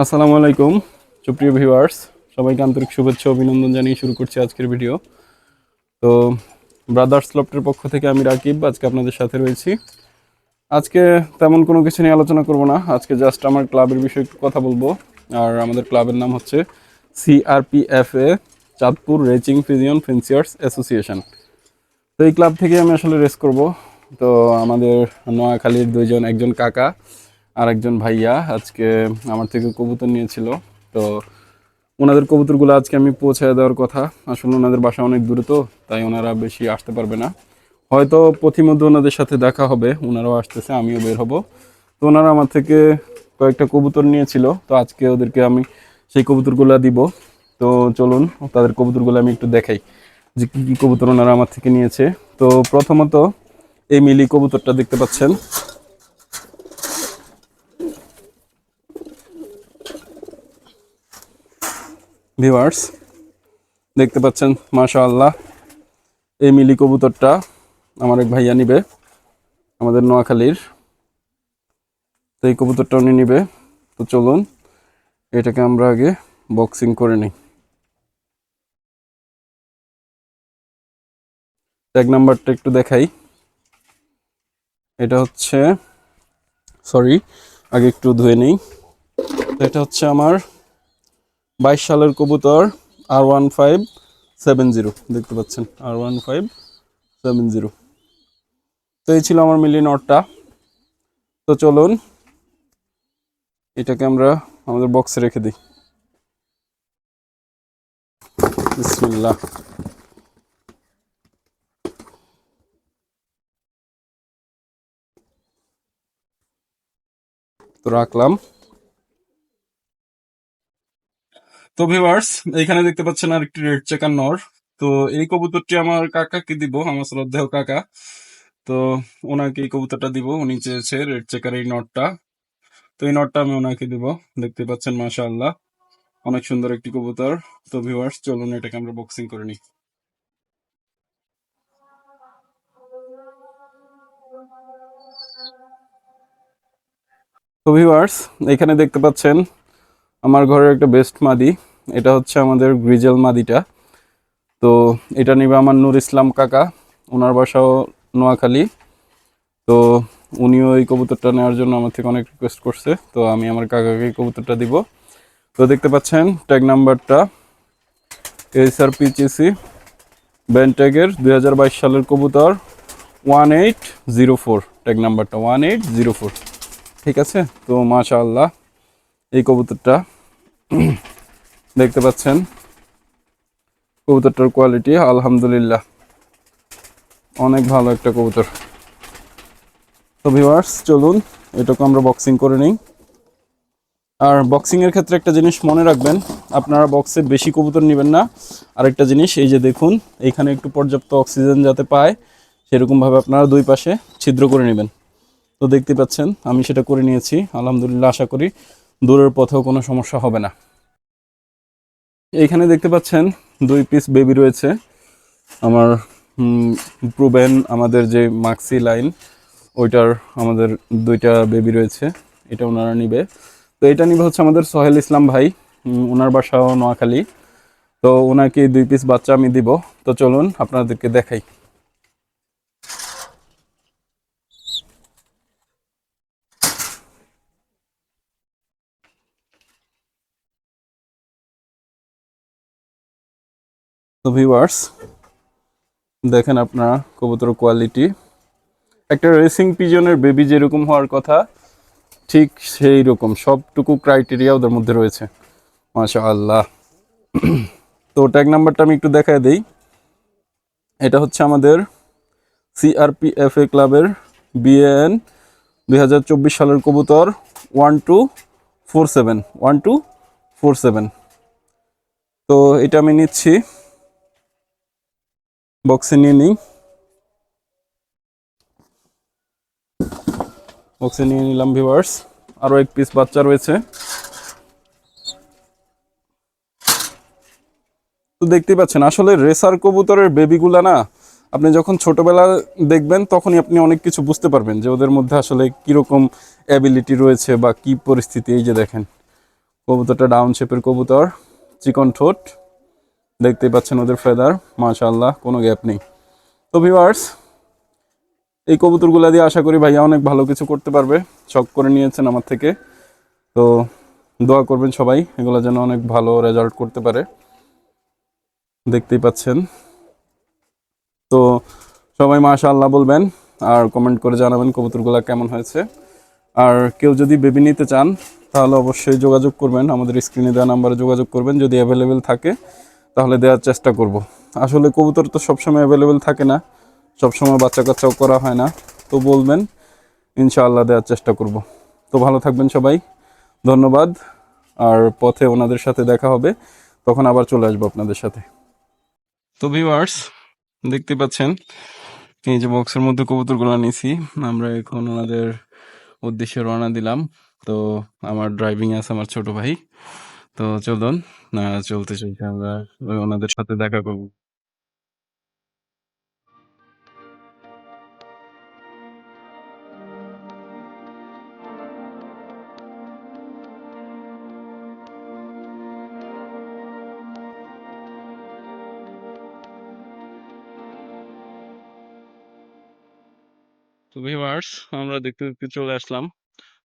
আসসালামু আলাইকুম, সুপ্রিয় ভিউয়ার্স সবাইকে আন্তরিক শুভেচ্ছা, অভিনন্দন জানিয়ে শুরু করছি আজকের ভিডিও তো ব্রাদার্স লফটের পক্ষ থেকে আমি রাকিব, আজকে আপনাদের সাথে রয়েছি। আজকে তেমন কোনো কিছু নিয়ে আলোচনা করব না, আজকে জাস্ট আমার ক্লাবের বিষয়ে একটু কথা বলব। আর আমাদের ক্লাবের নাম হচ্ছে CRPFA Chandpur racing pigeon fanciers association তো এই ক্লাব থেকে আমি আসলে রেস করব। তো আমাদের নোয়াখালীর দুইজন, একজন কাকা। আর একজন ভাইয়া আজকে আমার থেকে কবুতর নিয়েছিল। তো ওনাদের কবুতরগুলো আজকে আমি পৌঁছে দেওয়ার কথা। আসলে ওনাদের বাসা অনেক দূরে তো, তাই ওনারা বেশি আসতে পারবে না। হয়তো পথিমধ্যে ওনাদের সাথে দেখা হবে, ওনারাও আসতেছে, আমিও বের হব। তো ওনারা আমার থেকে কয়েকটা কবুতর নিয়েছিল, তো আজকে ওদেরকে আমি সেই কবুতরগুলো দিব। তো চলুন, তাদের কবুতরগুলো আমি একটু দেখাই যে কী কী কবুতর ওনারা আমার থেকে নিয়েছে। তো প্রথমত এই মিলি কবুতরটা দেখতে পাচ্ছেন। ভিউয়ার্স দেখতে পাচ্ছেন, মাশাআল্লাহ, এই মিলি কবুতরটা আমার এক ভাইয়া নিবে, আমাদের নোয়াখালীর। তো এই কবুতরটা উনি নিবে, তো চলুন, এটাকে আমরা আগে বক্সিং করে নিই। এক নাম্বারটা একটু দেখাই। এটা হচ্ছে সরি আগে একটু ধুয়ে নিই। এটা হচ্ছে আমার বাইশ সালের কবুতর আর ওয়ান ফাইভ সেভেন জিরো দেখতে পাচ্ছেন আর ওয়ান ফাইভ সেভেন জিরো তো এই ছিল আমার মিলিয়ে নটটা। তো চলুন, এটাকে আমরা আমাদের বক্সে রেখে দিই। বিসমিল্লাহ। তো রাখলাম। তো ভিউয়ার্স, এখানে দেখতে পাচ্ছেন আর একটি রেড চেকার নর। তো এই কবুতরটি আমার কাকাকে দিব, আমার শ্রদ্ধেয় কাকা। তো ওনাকে এই কবুতরটা দিব, উনি চেয়েছে রেড চেকার এই নটটা তো এই নটটা আমি ওনাকে দিব, দেখতে পাচ্ছেন, মাশাআল্লাহ। অনেক সুন্দর একটি কবুতর। তো ভিউয়ার্স, চলুন এটাকে আমরা বক্সিং করে নিই। তো ভিউয়ার্স, এখানে দেখতে পাচ্ছেন, আমার ঘরের একটা বেস্ট মাদি। এটা হচ্ছে আমাদের গ্রিজেল মাদিটা। তো এটা নিবে আমার নূর ইসলাম কাকা ওনার বাসাও নোয়াখালী। তো উনিও এই কবুতরটা নেওয়ার জন্য আমার থেকে অনেক রিকোয়েস্ট করছে, তো আমি আমার কাকাকে এই কবুতরটা দিব। তো দেখতে পাচ্ছেন ট্যাগ নাম্বারটা এইচআর পিচিসি ব্যান্ট্যাগের দুই সালের কবুতর one eight zero four tag নাম্বারটা ওয়ান এইট জিরো ফোর ঠিক আছে? তো মাশাআল্লাহ, এই কবুতরটা। দেখতে পাচ্ছেন? কবুতরটার কোয়ালিটি আলহামদুলিল্লাহ। অনেক ভালো একটা কবুতর। তো ভিউয়ার্স চলুন, এটাকে আমরা বক্সিং করে নিই। আর বক্সিংয়ের ক্ষেত্রে একটা জিনিস মনে রাখবেন, আপনারা বক্সে বেশি কবুতর নেবেন না। আরেকটা জিনিস, এই যে দেখুন, এখানে একটু পর্যাপ্ত অক্সিজেন যাতে পায়, সেরকমভাবে আপনারা দুই পাশে ছিদ্র করে নেবেন। তো দেখতে পাচ্ছেন, আমি সেটা করে নিয়েছি, আলহামদুলিল্লাহ আশা করি, দূরের পথেও কোনো সমস্যা হবে না। এইখানে দেখতে পাচ্ছেন দুই পিস বেবি রয়েছে। আমার প্রুবেন আমাদের যে মাক্সি লাইন, ওইটার আমাদের দুইটা বেবি রয়েছে। এটা ওনারা নিবে। তো এটা নিবে হচ্ছে আমাদের সোহেল ইসলাম ভাই ওনার বাসাও নোয়াখালী। তো ওনাকে দুই পিস বাচ্চা আমি দিব। তো চলুন আপনাদেরকে দেখাই। তো ভিউয়ার্স দেখেন আপনারা কবুতর কোয়ালিটি একটা রেসিং পিজনের বেবি যেরকম হওয়ার কথা, ঠিক সেই রকম সবটুকু ক্রাইটেরিয়া ওদের মধ্যে রয়েছে। মাশা আল্লাহ তো ট্যাগ নাম্বারটা আমি একটু দেখায় দেই। এটা হচ্ছে আমাদের সিআরপিএফএ ক্লাবের বিএন দুই হাজার চব্বিশ সালের কবুতর one two four seven one two four seven তো, এটা আমি নিচ্ছি। বক্সে নিয়ে নিই। বক্সে নিয়ে নিলাম ভিউয়ার্স। আরও এক পিস বাচ্চা রয়েছে। তো দেখতেই পাচ্ছেন, আসলে রেসার কবুতরের বেবিগুলা না, আপনি যখন ছোটবেলা দেখবেন, তখনই আপনি অনেক কিছু বুঝতে পারবেন যে ওদের মধ্যে আসলে কীরকম অ্যাবিলিটি রয়েছে বা কি পরিস্থিতি। এই যে দেখেন, কবুতরটা ডাউন শেপের কবুতর, চিকন ঠোঁট। দেখতেই পাচ্ছেন ওদের ফেদার মাশাআল্লাহ, কোনো গ্যাপ নেই। তো ভিউয়ার্স এই কবুতরগুলা দিয়ে আশা করি ভাইয়া অনেক ভালো কিছু করতে পারবে, শখ করে নিয়েছেন আমার থেকে। তো দোয়া করবেন সবাই, এগুলো যেন অনেক ভালো রেজাল্ট করতে পারে। দেখতেই পাচ্ছেন। তো সবাই মাশাআল্লাহ বলবেন, আর কমেন্ট করে জানাবেন কবুতরগুলো কেমন হয়েছে। আর কেউ যদি বেবি নিতে চান, তাহলে অবশ্যই যোগাযোগ করবেন, আমাদের স্ক্রিনে দেওয়া নাম্বারে যোগাযোগ করবেন, যদি অ্যাভেলেবেল থাকে। তাহলে দেওয়ার চেষ্টা করব। আসলে কবুতর তো সবসময় অ্যাভেলেবেল থাকে না, সবসময় বাচ্চা কাচ্চাও করা হয় না। তো বলবেন, ইনশাআল্লাহ দেওয়ার চেষ্টা করব। তো ভালো থাকবেন সবাই, ধন্যবাদ। আর পথে ওনাদের সাথে দেখা হবে, তখন আবার চলে আসব আপনাদের সাথে। তো ভিউয়ার্স দেখতে পাচ্ছেন, এই যে বক্সের মধ্যে কবুতরগুলো নিয়েছি আমরা এখন ওনাদের উদ্দেশ্যে রওনা দিলাম। তো আমার ড্রাইভিং আছে আমার ছোট ভাই। তো চলুন চলতে চলতে আমরা ওনাদের সাথে দেখা করব। তো ভিউয়ার্স আমরা দেখতে দেখতে চলে আসলাম।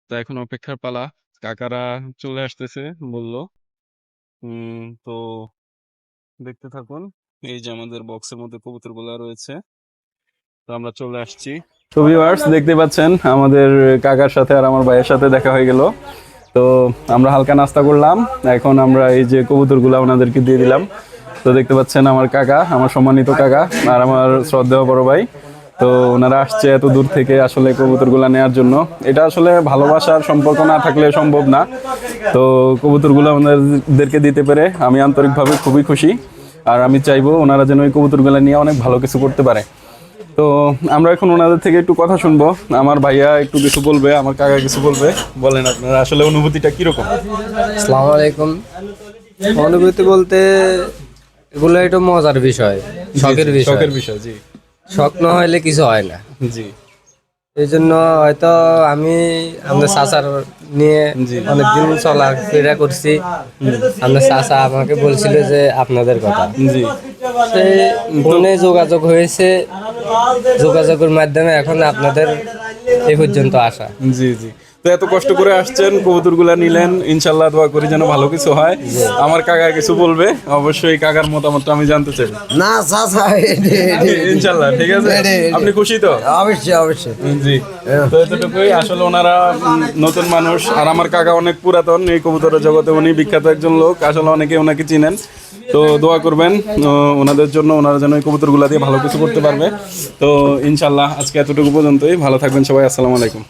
তা এখন অপেক্ষার পালা। কাকারা চলে আসতেছে বলল। উম, তো দেখতে থাকুন, এই যে আমাদের বক্সের মধ্যে কবুতর কবুতরগুলো রয়েছে। তো আমরা চলে আসছি। তো ভিউয়ার্স দেখতে পাচ্ছেন, আমাদের কাকার সাথে আর আমার ভাইয়ের সাথে দেখা হয়ে গেল। তো আমরা হালকা নাস্তা করলাম, এখন আমরা এই যে কবুতরগুলো ওনাদেরকে দিয়ে দিলাম। তো দেখতে পাচ্ছেন আমার কাকা, আমার সম্মানিত কাকা, আর আমার শ্রদ্ধেয় বড় ভাই। তো ওনারা আসছে এত দূর থেকে আসলে কবুতরগুলো নেওয়ার জন্য। এটা আসলে ভালোবাসার সম্পর্ক না থাকলে সম্ভব না। তো কবুতরগুলো ওনাদেরকে দিতে পেরে আমি আন্তরিকভাবে খুবই খুশি। আর আমি চাইব ওনারা যেন ওই কবুতরগুলো নিয়ে অনেক ভালো কিছু করতে পারে। তো আমরা এখন ওনাদের থেকে একটু কথা শুনব। আমার ভাইয়া একটু কিছু বলবে আমার কাকা কিছু বলবে। বলেন আপনারা আসলে অনুভূতিটা কীরকম? আসসালামু আলাইকুম। অনুভূতি বলতে এগুলো একটু মজার বিষয় শখের বিষয়। শখের বিষয় জি। শখ না হইলে কিছু হয় না। জি। এই জন্য হয়তো আমি আমাদের চাচার নিয়ে জি। অনেকদিন চলাফেরা করছি। আমাদের চাচা আমাকে বলছিল যে আপনাদের কথা। জি। সে ফোনে যোগাযোগ হয়েছে। যোগাযোগের মাধ্যমে এখন আপনাদের এই পর্যন্ত আসা। জি জি। তো এত কষ্ট করে আসছেন কবুতরগুলা নিলেন ইনশাল্লাহ দোয়া করি যেন ভালো কিছু হয়। আমার কাকা কিছু বলবে? অবশ্যই কাকার মতামতটা আমি জানতে চাই। না ইনশাল্লাহ ঠিক আছে। আপনি খুশি তো? অবশ্যই অবশ্যই। জি। তো এতটুকুই আসলে ওনারা নতুন মানুষ আর আমার কাকা অনেক পুরাতন এই কবুতরের জগতে উনি বিখ্যাত একজন লোক আসলে অনেকে ওনাকে চিনেন। তো দোয়া করবেন ওনাদের জন্য ওনারা যেন এই কবুতরগুলা দিয়ে ভালো কিছু করতে পারবে। তো ইনশাল্লাহ আজকে এতটুকু পর্যন্তই ভালো থাকবেন সবাই আসসালামু আলাইকুম।